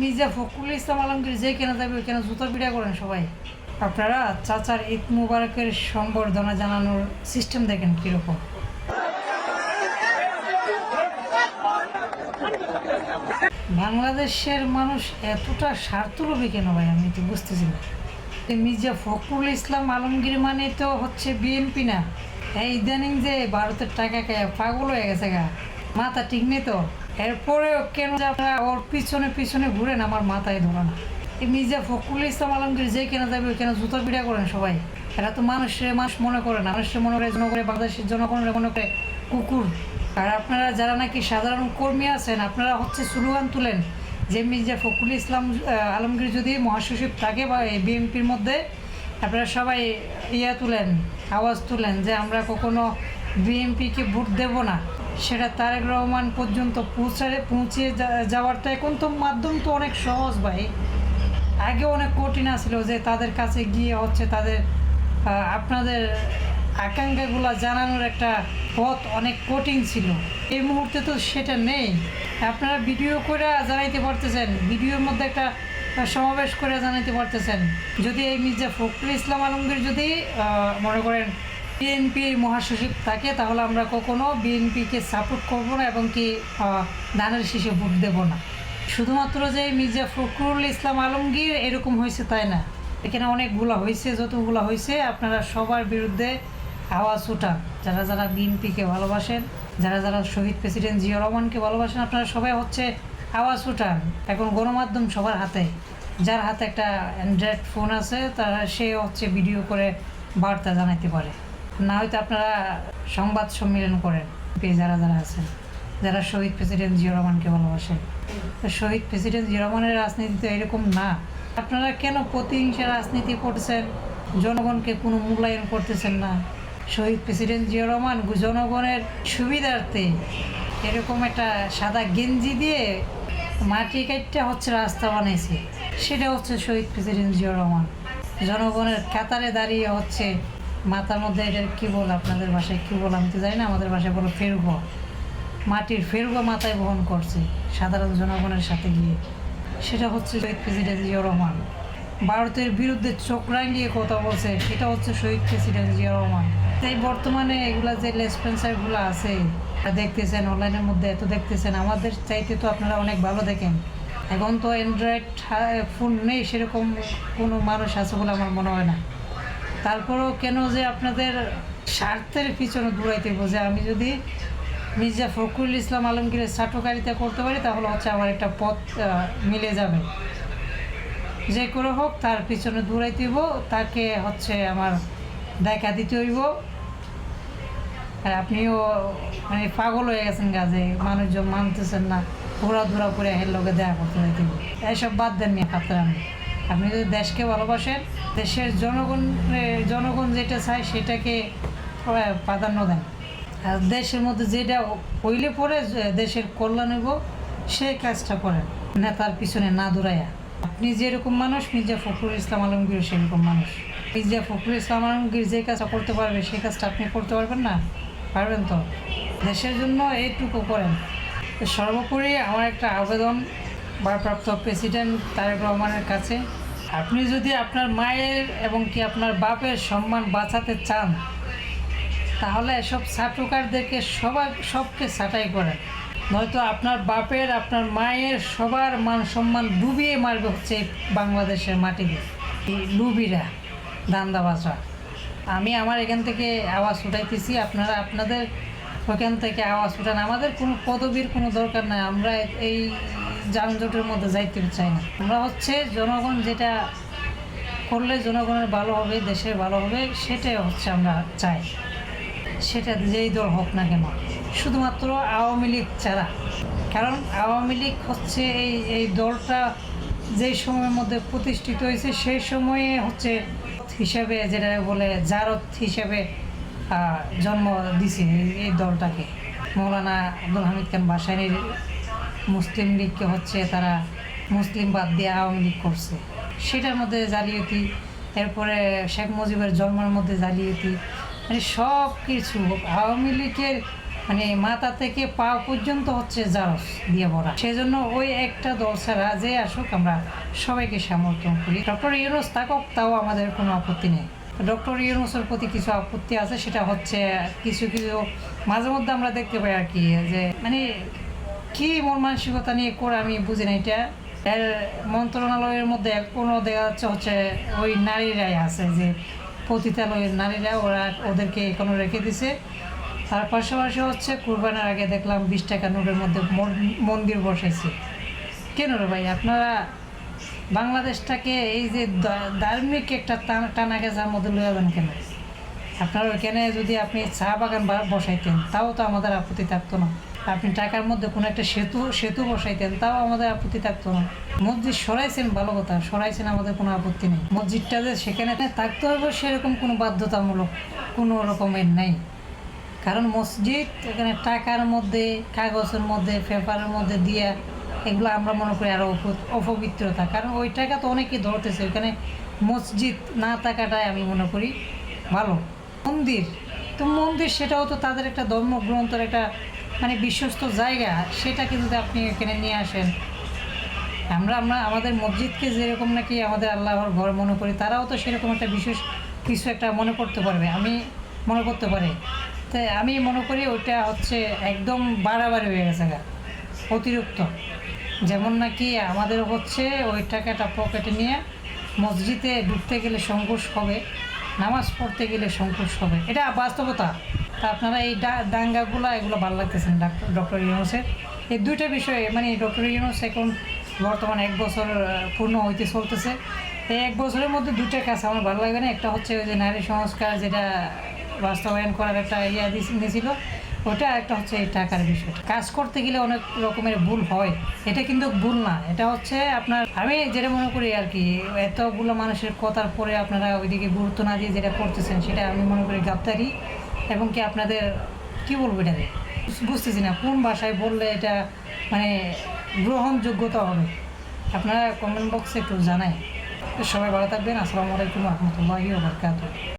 মির্জা ফখরুল ইসলাম আলমগীর যে কেনা যাবে ওইখানে জুতো পিঠা করেন সবাই। আপনারা চাচার ঈদ মুবারকের সম্বর্ধনা জানানোর সিস্টেম দেখেন কীরকম। বাংলাদেশের মানুষ এতটা স্বার্থলোভী কেন ভাই? আমি তো বুঝতেছি না। মির্জা ফখরুল ইসলাম আলমগীর মানে তো হচ্ছে বিএনপি না। ইদানিং যে ভারতের টাকা পাগল হয়ে গেছে গা। মাথা ঠিক নেই তো। এরপরেও কেন ওর পিছনে পিছনে ঘুরেন, আমার মাথায় ধরে না। মির্জা ফখরুল ইসলাম আলমগীর যে কেনা যাবে, ওইখানে জুতো পিঠা করেন সবাই। এরা তো মানুষের মানুষ মনে করে না। মানুষের মনে করে জনগণের বাংলাদেশের জনগণের মনে করে কুকুর। আর আপনারা যারা নাকি সাধারণ কর্মী আছেন, আপনারা হচ্ছে স্লোগান তুলেন যে মির্জা ফখরুল ইসলাম আলমগীর যদি মহাসচিব থাকে বা এই বিএনপির মধ্যে, আপনারা সবাই ইয়া তুলেন, আওয়াজ তুলেন যে আমরা কখনো বিএনপিকে ভোট দেব না। সেটা তারেক রহমান পর্যন্ত পৌঁছায় পৌঁছে যাওয়ারটা এখন তো মাধ্যম তো অনেক সহজ ভাই। আগে অনেক কঠিন আছিল যে তাদের কাছে গিয়ে হচ্ছে তাদের আপনাদের আকাঙ্ক্ষাগুলো জানানোর একটা পথ অনেক কঠিন ছিল। এই মুহূর্তে তো সেটা নেই। আপনারা ভিডিও করে জানাইতে পারতেছেন, ভিডিওর মধ্যে একটা সমাবেশ করে জানাইতে পারতেছেন। যদি এই মির্জা ফখরুল ইসলাম আলমগীর যদি মনে করেন বিএনপির মহাসচিব থাকে, তাহলে আমরা কখনো বিএনপিকে সাপোর্ট করব না এবং কি ধানের শীষে ভোট দেবো না। শুধুমাত্র যে মির্জা ফখরুল ইসলাম আলমগীর এরকম হয়েছে তাই না? এখানে অনেকগুলো হয়েছে, যতগুলো হয়েছে, আপনারা সবার বিরুদ্ধে আওয়াজ উঠান। যারা যারা বিএনপিকে ভালোবাসেন, যারা যারা শহীদ প্রেসিডেন্ট জিয়া রহমানকে ভালোবাসেন, আপনারা সবাই হচ্ছে আওয়াজ উঠান। এখন গণমাধ্যম সবার হাতে। যার হাতে একটা অ্যান্ড্রয়েড ফোন আছে, তারা সে হচ্ছে ভিডিও করে বার্তা জানাইতে পারে। না হয়তো আপনারা সংবাদ সম্মেলন করেন যারা যারা আছেন। যারা শহীদ প্রেসিডেন্ট জিয়া রহমানকে ভালোবাসেন শহীদ প্রেসিডেন্ট জিয়া রহমানের রাজনীতি তো এরকম না। আপনারা কেন প্রতিহিংসা রাজনীতি করছেন? জনগণকে কোনো মূল্যায়ন করতেছেন না। শহীদ প্রেসিডেন্ট জিয়া রহমান জনগণের সুবিধার্থে এরকম একটা সাদা গেঞ্জি দিয়ে মাটি কাটটা হচ্ছে রাস্তা বানিয়েছে। সেটা হচ্ছে শহীদ প্রেসিডেন্ট জিয়া রহমান। জনগণের কাতারে দাঁড়িয়ে হচ্ছে মাথার মধ্যে এটা কী বল আপনাদের ভাষায় কী বল আমি তো জানি না, আমাদের ভাষায় বলো ফেরুগো মাটির ফেরুগো মাথায় বহন করছে সাধারণ জনগণের সাথে গিয়ে। সেটা হচ্ছে শহীদ প্রেসিডেন্ট জিয়া রহমান। ভারতের বিরুদ্ধে চোখ রাঙিয়ে কথা বলছে সেটা হচ্ছে শহীদ প্রেসিডেন্ট জিয়া রহমান। তাই বর্তমানে এগুলা যে লেসপেন্সারগুলো আছে দেখতেছেন, অনলাইনের মধ্যে এত দেখতেছেন, আমাদের চাইতে তো আপনারা অনেক ভালো দেখেন। এখন তো অ্যান্ড্রয়েড ফোন নেই, সেরকম কোনো মানুষ আছে বলে আমার মনে হয় না। তারপরেও কেন যে আপনাদের স্বার্থের পিছনে দৌড়াইতে বোঝে আমি যদি মির্জা ফখরুল ইসলাম আলমগীরের চাটকারিতা করতে পারি, তাহলে হচ্ছে আমার একটা পথ মিলে যাবে। যে করে হোক, তার পিছনে দৌড়াইতে হইব, তাকে হচ্ছে আমার দেখা দিতে হইব। আর আপনিও মানে পাগল হয়ে গেছেন গাছে মানুষজন মানতেছেন না ঘোরা ধরা করে হের লোকে দেখা করতে যাইতে হইব। এইসব বাদ দেননি নিয়ে খাতরামি আপনি যদি দেশকে ভালোবাসেন, দেশের জনগণ জনগণ যেটা চায় সেটাকে প্রাধান্য দেন। আর দেশের মধ্যে যেটা হইলে পরে দেশের কল্যাণ হইব সেই কাজটা করেন। নেতার পিছনে না দৌড়াইয়া। আপনি যেরকম মানুষ, মির্জা ফখরুল ইসলাম আলমগীর সেরকম মানুষ। মির্জা ফখরুল ইসলাম আলমগীর যে কাজটা করতে পারবে সেই কাজটা আপনি করতে পারবেন না? পারবেন তো? দেশের জন্য এইটুকু করেন। সর্বোপরি আমার একটা আবেদন ভারপ্রাপ্ত প্রেসিডেন্ট তারেক রহমানের কাছে, আপনি যদি আপনার মায়ের এবং কি আপনার বাপের সম্মান বাঁচাতে চান, তাহলে এসব ছাটুকারদেরকে সবার, সবকে ছাঁটাই করেন। নয়তো আপনার বাপের, আপনার মায়ের সবার মান সম্মান ডুবিয়ে মারবে হচ্ছে বাংলাদেশের মাটিতে। এই লুবিরা, দান্দাবাজরা। আমি আমার এখান থেকে আওয়াজ উঠাইতেছি, আপনারা আপনাদের ওখান থেকে আওয়াজ উঠান। আমাদের কোনো পদবীর কোনো দরকার নাই। আমরা এই যানজটের মধ্যে যাইতে চাই না। আমরা হচ্ছে জনগণ যেটা করলে জনগণের ভালো হবে, দেশের ভালো হবে, সেটাই হচ্ছে আমরা চাই। সেটা যেই দল হোক না কেন, শুধুমাত্র আওয়ামী লীগ ছাড়া। কারণ আওয়ামী লীগ হচ্ছে এই এই দলটা যেই সময়ের মধ্যে প্রতিষ্ঠিত হয়েছে, সেই সময়ে হচ্ছে হিসাবে যেটা বলে জারত হিসাবে জন্ম দিছে এই- দলটাকে। মৌলানা আব্দুল হামিদ খান বাসানির মুসলিম লীগকে হচ্ছে তারা মুসলিম বাদ দিয়ে আওয়ামী লীগ করছে। সেটার মধ্যে জালিয়াতি, এরপরে শেখ মুজিবের জন্মের মধ্যে জালিয়াতি মানে সব কিছু আওয়ামী লীগের মানে মাথা থেকে পা পর্যন্ত হচ্ছে জারস দিয়ে ভরা। সেই জন্য ওই একটা দল ছাড়া যে আসুক, আমরা সবাইকে সমর্থন করি। ডক্টর ইউনুস থাকুক, তাও আমাদের কোনো আপত্তি নেই। ডক্টর ইউনুসের প্রতি কিছু আপত্তি আছে, সেটা হচ্ছে কিছু কিছু মাঝে মধ্যে আমরা দেখতে পাই আর কি, যে মানে কি মন মানসিকতা নিয়ে করে আমি বুঝি না এটা। এর মন্ত্রণালয়ের মধ্যে কোনো দেখা যাচ্ছে হচ্ছে ওই নারীরাই আছে যে পতিতালয়ের নারীরা, ওরা ওদেরকে এখনও রেখে দিছে। তার পাশাপাশি হচ্ছে কুরবানের আগে দেখলাম বিশ টাকা নোটের মধ্যে মন- মন্দির বসাইছে। কেন রে ভাই? আপনারা বাংলাদেশটাকে এই যে ধার্মিক একটা টানা- গেছার মধ্যে লয়ে যাবেন কেন? আপনার ওইখানে যদি আপনি চা বাগান বসাইতেন, তাও তো আমাদের আপত্তি থাকতো না। আপনি টাকার মধ্যে কোনো একটা সেতু সেতু বসাইতেন, তাও আমাদের আপত্তি থাকতো না। মসজিদ সরাইছেন ভালো কথা, সরাইছেন আমাদের কোনো আপত্তি নেই। মসজিদটা যে সেখানে থাকতে হবে সেরকম কোনো বাধ্যতামূলক কোনো রকমের নেই। কারণ মসজিদ এখানে টাকার মধ্যে, কাগজের মধ্যে, পেপারের মধ্যে দিয়া এগুলো আমরা মনে করি আরও অপ- অপবিত্রতা। কারণ ওই টাকা তো অনেকেই ধরতেছে ওইখানে মসজিদ না থাকাটাই আমি মনে করি ভালো। মন্দির, তো মন্দির সেটাও তো তাদের একটা ধর্মগ্রন্থের একটা মানে বিশ্বস্ত জায়গা সেটাকে যদি আপনি এখানে নিয়ে আসেন। আমরা আমরা আমাদের মসজিদকে যেরকম নাকি আমাদের আল্লাহর ঘর মনে করি, তারাও তো সেরকম একটা বিশেষ কিছু একটা মনে করতে পারবে, আমি মনে করতে পারি। তাই আমি মনে করি ওইটা হচ্ছে একদম বাড়াবাড়ি হয়ে গেছে গা, অতিরিক্ত। যেমন নাকি আমাদের হচ্ছে ওই টাকাটা পকেটে নিয়ে মসজিদে ঢুকতে গেলে সংঘর্ষ হবে, নামাজ পড়তে গেলে সংঘর্ষ হবে। এটা বাস্তবতা। তা আপনারা এই দাঙ্গাগুলো, এগুলো ভালো লাগতেছেন ডাক্তার ডক্টর ইউনুসের। এই দুইটা বিষয়ে মানে ডক্টর ইউনুস এখন বর্তমানে এক বছর পূর্ণ হইতে চলতেছে। এই এক বছরের মধ্যে দুইটা কাজ আমার ভালো লাগে না। একটা হচ্ছে ওই যে নারী সংস্কার, যেটা বাস্তবায়ন করার একটা ইয়া দিয়েছিল ওটা একটা হচ্ছে এই টাকার বিষয় কাজ করতে গেলে অনেক রকমের ভুল হয়। এটা কিন্তু ভুল না। এটা হচ্ছে আপনার আমি যেটা মনে করি আর কি, এতগুলো মানুষের কথার পরে আপনারা ওইদিকে গুরুত্ব না দিয়ে যেটা করতেছেন, সেটা আমি মনে করি গাপ্তারি এবং কি আপনাদের, কি বলব এটাকে? বুঝতেছি না, কোন ভাষায় বললে এটা মানে গ্রহণযোগ্যতা হবে? আপনারা কমেন্ট বক্সে একটু জানায়। সবাই ভালো থাকবেন। আসসালামু আলাইকুম রহমতুল্লাহি